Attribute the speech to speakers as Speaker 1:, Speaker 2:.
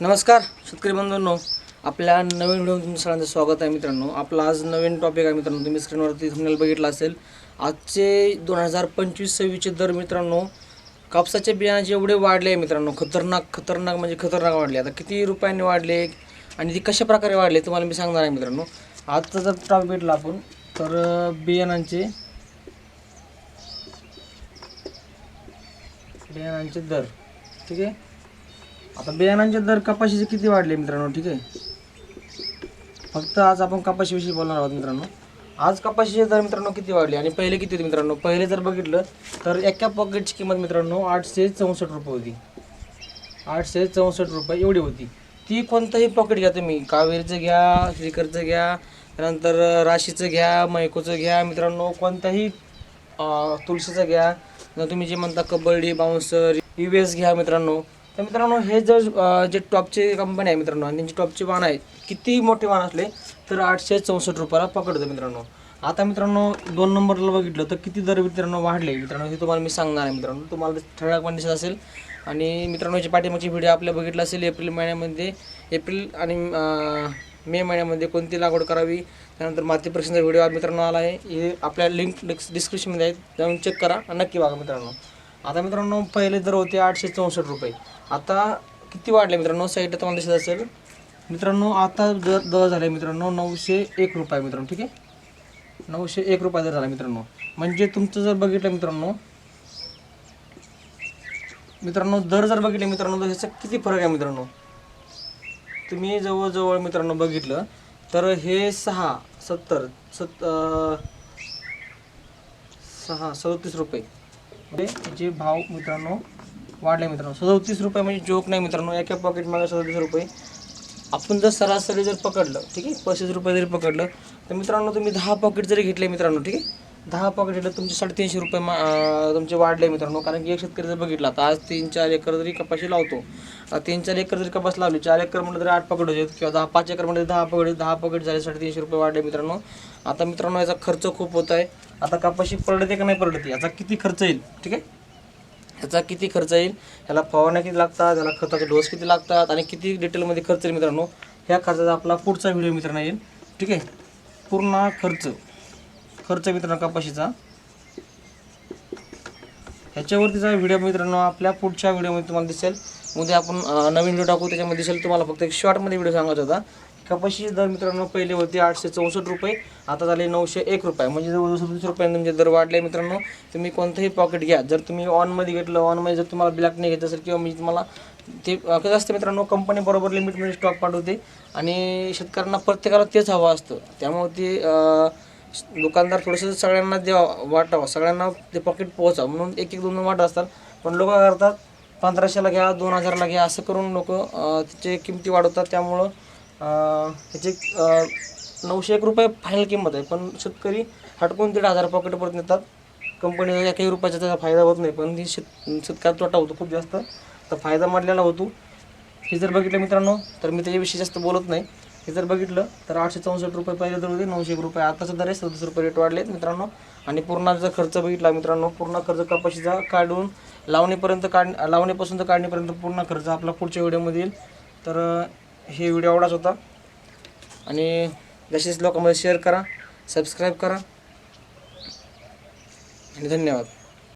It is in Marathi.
Speaker 1: नमस्कार शेतकरी बंधूंनो. आपल्या नवीन व्हिडिओ तुमचं सगळ्यांचं स्वागत आहे मित्रांनो. आपला आज नवीन टॉपिक आहे मित्रांनो. तुम्ही स्क्रीनवरती थंबनेल बघितला असेल. आजचे दोन हजार पंचवीस सव्वीसचे दर मित्रांनो कापसाचे बियाणाचे एवढे वाढले आहे मित्रांनो. खतरनाक खतरनाक म्हणजे खतरनाक वाढले. आता किती रुपयांनी वाढले आणि ते कशा प्रकारे वाढले तुम्हाला मी सांगणार आहे मित्रांनो. आजचा जर टॉपिक भेटला आपण तर बियाणांचे बियाणांचे दर. ठीक आहे? आता बियाणांचे दर कपाशीचे किती वाढले मित्रांनो ठीक आहे? फक्त आज आपण कपाशीविषयी बोलणार आहोत मित्रांनो. आज कपाशीचे दर मित्रांनो किती वाढले आणि पहिले किती होते मित्रांनो? पहिले जर बघितलं तर एका पॉकेटची किंमत मित्रांनो आठशे चौसष्ट रुपये होती. आठशे चौसष्ट रुपये एवढी होती. ती कोणतंही पॉकेट घ्या तुम्ही. कावेरीचं घ्या श्रीकरचं घ्या त्यानंतर राशीचं घ्या मैकोचं घ्या मित्रांनो कोणत्याही तुळशीचं घ्या. तुम्ही जे म्हणता कबड्डी बाउन्सर यू एस घ्या मित्रांनो. तर मित्रांनो हे जर जे टॉपचे कंपनी आहे मित्रांनो आणि त्यांची टॉपचे वाहन आहे किती मोठे वाहन असले तर आठशे चौसष्ट रुपयाला पकडतं मित्रांनो. आता मित्रांनो दोन नंबरला बघितलं तर किती दर मित्रांनो वाढले मित्रांनो हे तुम्हाला मी सांगणार आहे मित्रांनो. तुम्हाला ठळकपणे दिसत असेल. आणि मित्रांनो याची पाठीमागची व्हिडिओ आपल्या बघितला असेल एप्रिल महिन्यामध्ये एप्रिल आणि मे महिन्यामध्ये कोणती लागवड करावी त्यानंतर माती परीक्षेचा व्हिडिओ मित्रांनो आला आहे. हे आपल्या लिंक डिस्क्रिप्शनमध्ये आहे. जाऊन चेक करा आणि नक्की बघा मित्रांनो. आता मित्रांनो पहिले दर होते आठशे चौसष्ट रुपये. आता किती वाढले मित्रांनो? साईडला तुम्हाला दिसत असेल. मित्रांनो आता दर दर झाले मित्रांनो नऊशे एक रुपये मित्रांनो ठीक आहे? नऊशे एक रुपये दर झाला मित्रांनो. म्हणजे तुमचं जर बघितलं मित्रांनो मित्रांनो दर जर बघितले मित्रांनो तर ह्याचा किती फरक आहे मित्रांनो? तुम्ही जवळजवळ मित्रांनो बघितलं तर हे सहा सत्तर सत सहा सदतीस रुपये. जे भाव मित्रांनो वाढले मित्रांनो. सदतीस रुपये म्हणजे जोक नाही मित्रांनो. एका पॉकेट मागे सदतीस रुपये. आपण जर सरासरी जर पकडलं ठीक आहे? पस्तीस रुपये जरी पकडलं तर मित्रांनो तुम्ही दहा पॉकेट जरी घेतले मित्रांनो ठीक आहे? दहा पॉकेट घेतलं तुमचे साडेतीनशे रुपये मा तुमचे वाढले मित्रांनो. कारण की एक शेतकरी जर बघितला तर आज तीन चार एकर जरी कपाशी लावतो आता तीन चार एकर जरी कपास लावली चार एकर म्हटलं तरी आठ पॉकेट होते किंवा दहा पाच एकर म्हणजे दहा पॉकेट दहा पॉकेट झाले साडेतीनशे रुपये वाढले मित्रांनो. आता मित्रांनो याचा खर्च खूप होत आहे. आता कपाशी परडते का नाही परडते याचा किती खर्च येईल? ठीक आहे? ह्याचा किती खर्च येईल? ह्याला फवारण्या किती लागतात? ह्याला खताचे डोस किती लागतात? आणि किती डिटेलमध्ये खर्च येईल मित्रांनो? ह्या खर्चाचा आपला पुढचा व्हिडिओ मित्रांनो येईल. ठीक आहे? पूर्ण खर्च. खर्च मित्रांनो कपाशीचा ह्याच्यावरतीचा व्हिडिओ मित्रांनो आपल्या पुढच्या व्हिडिओमध्ये तुम्हाला दिसेल. उद्या आपण नवीन व्हिडिओ टाकू त्याच्यामध्ये दिसेल तुम्हाला फक्त एक शॉर्टमध्ये व्हिडिओ सांगायचा होता. कपाशी दर मित्रांनो पहिले होते आठशे चौसष्ट रुपये आता झाले नऊशे एक रुपये. म्हणजे जवळजवळ सदतीस रुपये तुमचे दर वाढले मित्रांनो. तुम्ही कोणतंही पॉकेट घ्या. जर तुम्ही ऑनमध्ये घेतलं ऑनमध्ये जर तुम्हाला ब्लॅक नाही घेत असेल किंवा मी तुम्हाला ते कसं असतं मित्रांनो कंपनी बरोबर लिमिटमध्ये स्टॉक पाठवते. आणि शेतकऱ्यांना प्रत्येकाला तेच हवं असतं. त्यामुळे ते दुकानदार थोडंसं सगळ्यांना द्यावं वाटावं. सगळ्यांना ते पॉकेट पोहोचावं. म्हणून एक एक दोन दोन वाटत असतात. पण लोक करतात पंधराशेला घ्या दोन हजारला घ्या असं करून लोक त्याचे किमती वाढवतात. त्यामुळं त्याचे नऊशे एक रुपये फायनल किंमत आहे. पण शेतकरी हटकून दीड हजार पॉकेट परत नेतात. कंपनीचा काही रुपयाचा त्याचा फायदा होत नाही. पण ती शेत शेतकऱ्याला तोटा होतो खूप जास्त. तर फायदा मांडलेला होतो. हे जर बघितलं मित्रांनो तर मी त्याच्याविषयी जास्त बोलत नाही. हे जर बघितलं तर आठशे चौसष्ट रुपये पहिले दर होते नऊशे एक रुपये. आताचा दर आहे सदतीस रुपये रेट वाढलेत मित्रांनो. आणि पूर्ण जर खर्च बघितला मित्रांनो पूर्ण खर्च कपाशीचा काढून लावणीपर्यंत काढ लावणीपासून तर काढणीपर्यंत पूर्ण खर्च आपला पुढच्या व्हिडिओमध्ये येईल. तर हे व्हिडिओ आवडाच होता. आणि जसेच लोकांमध्ये शेअर करा सबस्क्राईब करा. आणि धन्यवाद.